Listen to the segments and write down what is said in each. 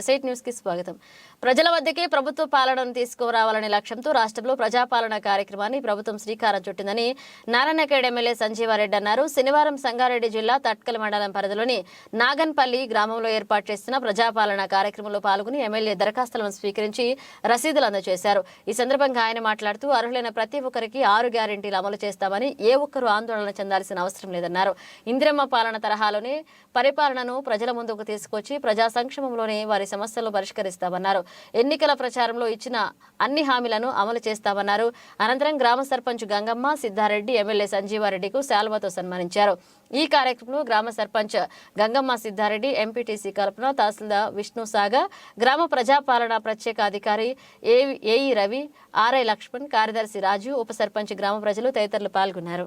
ఎస్ఐట్ న్యూస్కి స్వాగతం. ప్రజల వద్దకే ప్రభుత్వ పాలనను తీసుకురావాలనే లక్ష్యంతో రాష్ట్రంలో ప్రజాపాలన కార్యక్రమాన్ని ప్రభుత్వం శ్రీకారం చుట్టిందని నారాయణఖేడ్ ఎమ్మెల్యే సంజీవారెడ్డి అన్నారు. శనివారం సంగారెడ్డి జిల్లా తట్కల్ మండలం పరిధిలోని నాగన్పల్లి గ్రామంలో ఏర్పాటు చేసిన ప్రజాపాలన కార్యక్రమంలో పాల్గొని ఎమ్మెల్యే దరఖాస్తులను స్వీకరించి రసీదులు అందజేశారు. ఈ సందర్భంగా ఆయన మాట్లాడుతూ అర్హులైన ప్రతి ఒక్కరికి ఆరు గ్యారెంటీలు అమలు చేస్తామని ఏ ఒక్కరూ ఆందోళన చెందాల్సిన అవసరం లేదన్నారు. ఇందిరమ్మ పాలన తరహాలోనే పరిపాలనను ప్రజల ముందుకు తీసుకొచ్చి ప్రజా సంక్షేమంలోనే వారి సమస్యలను పరిష్కరిస్తామన్నారు. ఎన్నికల ప్రచారంలో ఇచ్చిన అన్ని హామీలను అమలు చేస్తామన్నారు. అనంతరం గ్రామ సర్పంచ్ గంగమ్మ సిద్ధారెడ్డి ఎమ్మెల్యే సంజీవారెడ్డికు శాల్వతో సన్మానించారు. ఈ కార్యక్రమంలో గ్రామ సర్పంచ్ గంగమ్మ సిద్ధారెడ్డి ఎంపీటీసీ కల్పన తహసీల్దార్ విష్ణు సాగర్ గ్రామ ప్రజాపాలన ప్రత్యేక అధికారి A AE Ravi RI Lakshman కార్యదర్శి రాజు ఉప సర్పంచ్ గ్రామ ప్రజలు తదితరులు పాల్గొన్నారు.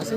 असं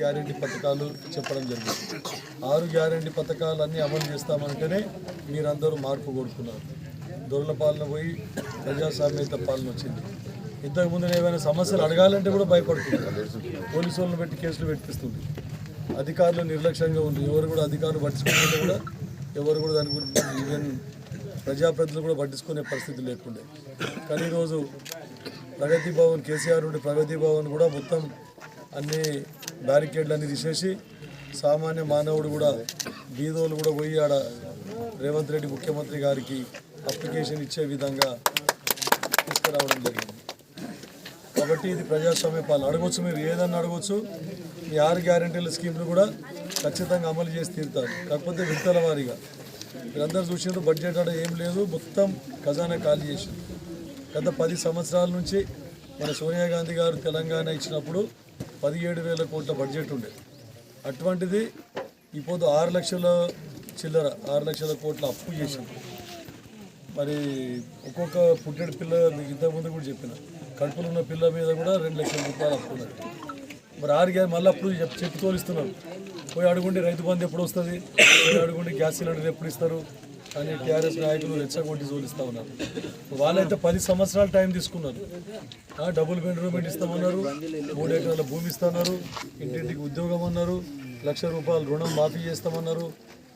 గ్యారంటీ పథకాలు చెప్పడం జరిగింది. ఆరు గ్యారంటీ పథకాలు అన్నీ అమలు చేస్తామంటేనే మీరందరూ మార్పు కోరుకున్నారు. దొరల పాలన పోయి ప్రజాస్వామ్యత పాలన వచ్చింది. ఇంతకుముందు ఏమైనా సమస్యలు అడగాలంటే కూడా భయపడుతుంది పోలీసు వాళ్ళని పెట్టి కేసులు పెట్టిస్తుంది. అధికారులు నిర్లక్ష్యంగా ఉంది. ఎవరు కూడా అధికారులు పట్టించుకుంటే కూడా ఎవరు కూడా దాని గురించి ఈవెన్ ప్రజాప్రతినిధులు కూడా పట్టించుకునే పరిస్థితి లేకుండే. కానీ ఈరోజు ప్రగతి భవన్ కేసీఆర్ ఉండే ప్రగతి భవన్ కూడా మొత్తం అన్ని బ్యారికేడ్లు అన్ని తీసేసి సామాన్య మానవుడు కూడా బీదోలు కూడా పోయి ఆడ రేవంత్ రెడ్డి ముఖ్యమంత్రి గారికి అప్లికేషన్ ఇచ్చే విధంగా తీసుకురావడం జరిగింది. కాబట్టి ఇది ప్రజాస్వామ్య పాలన. అడగవచ్చు మీరు ఏదన్నా అడగవచ్చు ఈ ఆరు గ్యారెంటీల స్కీమ్లు కూడా ఖచ్చితంగా అమలు చేసి తీరుతారు. కాకపోతే విడతల వారీగా. మీరందరూ చూసినారు బడ్జెట్ ఆడ ఏం లేదు. మొత్తం ఖజానా ఖాళీ చేసింది గత పది సంవత్సరాల నుంచి మన సోనియా గాంధీ గారు తెలంగాణ ఇచ్చినప్పుడు పదిహేడు వేల కోట్ల బడ్జెట్ ఉండేది అటువంటిది ఇప్పుడు ఆరు లక్షల చిల్లర ఆరు లక్షల కోట్ల అప్పు చేసింది మరి ఒక్కొక్క పుట్టెడు పిల్ల మీకు ఇంతకుముందు కూడా చెప్పిన కడుపులో ఉన్న పిల్ల మీద కూడా రెండు లక్షల రూపాయలు అప్పు ఉన్నది. మరి ఆరు గ్యాస్ మళ్ళీ అప్పుడు చెప్పి చెప్పి తోలిస్తున్నారు పోయి అడుగుండి రైతు బంధు ఎప్పుడు వస్తుంది? పోయి అడుగుండి గ్యాస్ సిలిండర్ ఎప్పుడు ఇస్తారు? కానీ టీఆర్ఎస్ నాయకులు రెచ్చగొట్టి జోలిస్తూ ఉన్నారు. వాళ్ళైతే పది సంవత్సరాలు టైం తీసుకున్నారు. డబుల్ బెడ్రూమ్ ఇస్తామన్నారు. మూడు ఎకరాల భూమి ఇస్తున్నారు. ఇంటింటికి ఉద్యోగం అన్నారు. లక్ష రూపాయలు రుణం మాఫీ చేస్తామన్నారు.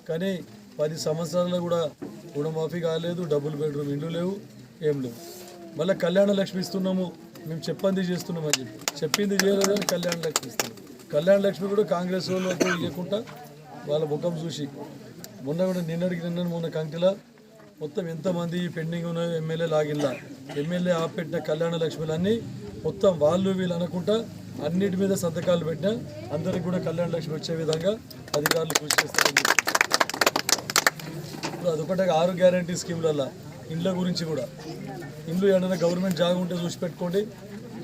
కానీ పది సంవత్సరాల్లో కూడా రుణమాఫీ కాలేదు డబుల్ బెడ్రూమ్ ఇండ్లు లేవు ఏం లేవు. మళ్ళీ కళ్యాణ లక్ష్మి ఇస్తున్నాము. మేము చెప్పింది చేస్తున్నాం అని చెప్పి. చెప్పింది చేయలేదు అని కళ్యాణ లక్ష్మి ఇస్తున్నాం. కళ్యాణ లక్ష్మి కూడా కాంగ్రెస్ వాళ్ళతో ఇవ్వకుండా వాళ్ళ ముఖం చూసి మొన్న కూడా నిన్నటికి నిన్న మొన్న కంకిలా మొత్తం ఎంతమంది పెండింగ్ ఉన్న ఎమ్మెల్యే లాగిల్లా ఎమ్మెల్యే ఆపెట్టిన కళ్యాణ లక్ష్మిలన్నీ మొత్తం వాళ్ళు వీళ్ళు అనుకుంటా అన్నిటి మీద సంతకాలు పెట్టినా అందరికి కూడా కళ్యాణ లక్ష్మి వచ్చే విధంగా అధికారులు కృషి చేస్తారని ఇప్పుడు అదొకటే ఆరు గ్యారంటీ స్కీమ్లల్లో ఇండ్ల గురించి కూడా. ఇండ్లు ఏమైనా గవర్నమెంట్ జాగా ఉంటే చూసి పెట్టుకోండి.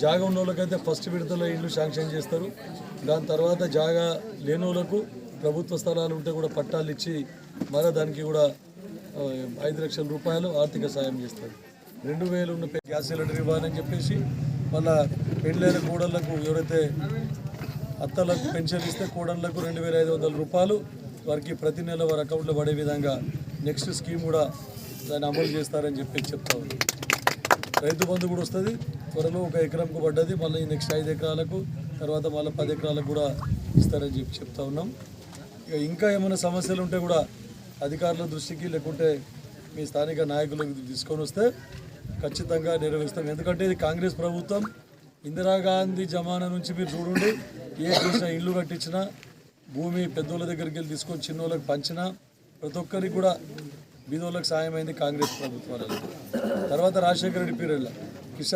జాగా ఉన్న వాళ్ళకైతే ఫస్ట్ విడతలో ఇండ్లు శాంక్షన్ చేస్తారు. దాని తర్వాత జాగా లేని వాళ్ళకు ప్రభుత్వ స్థలాలు ఉంటే కూడా పట్టాలు ఇచ్చి మళ్ళీ దానికి కూడా ఐదు లక్షల రూపాయలు ఆర్థిక సాయం చేస్తారు. రెండు వేలు ఉన్న గ్యాస్ సిలిండర్ ఇవ్వాలని చెప్పేసి మళ్ళా పెళ్ళైన కూడళ్ళకు ఎవరైతే అత్తలకు పెన్షన్ ఇస్తే కోడళ్ళకు రెండు వేల ఐదు వందల రూపాయలు వారికి ప్రతి నెల వారి అకౌంట్లో పడే విధంగా నెక్స్ట్ స్కీమ్ కూడా దాన్ని అమలు చేస్తారని చెప్పి చెప్తా ఉంది రైతు బంధు కూడా వస్తుంది. త్వరలో ఒక ఎకరంకు పడ్డది. మళ్ళీ నెక్స్ట్ ఐదు ఎకరాలకు తర్వాత మళ్ళీ పది ఎకరాలకు కూడా ఇస్తారని చెప్పి చెప్తా ఉన్నాం. ఇక ఇంకా ఏమైనా సమస్యలు ఉంటే కూడా అధికారుల దృష్టికి లేకుంటే మీ స్థానిక నాయకులకు తీసుకొని వస్తే ఖచ్చితంగా నెరవేరుస్తాం ఎందుకంటే ఇది కాంగ్రెస్ ప్రభుత్వం. ఇందిరాగాంధీ జమానా నుంచి మీరు చూడండి ఏ చేసిన ఇల్లు కట్టించినా భూమి పెద్దోళ్ళ దగ్గరికి వెళ్ళి తీసుకొని చిన్నోళ్ళకి పంచినా ప్రతి ఒక్కరికి కూడా బీదోళ్ళకి సాయం అయింది కాంగ్రెస్ ప్రభుత్వాలలో తర్వాత రాజశేఖర రెడ్డి పీరియడ్లో. కిసాన్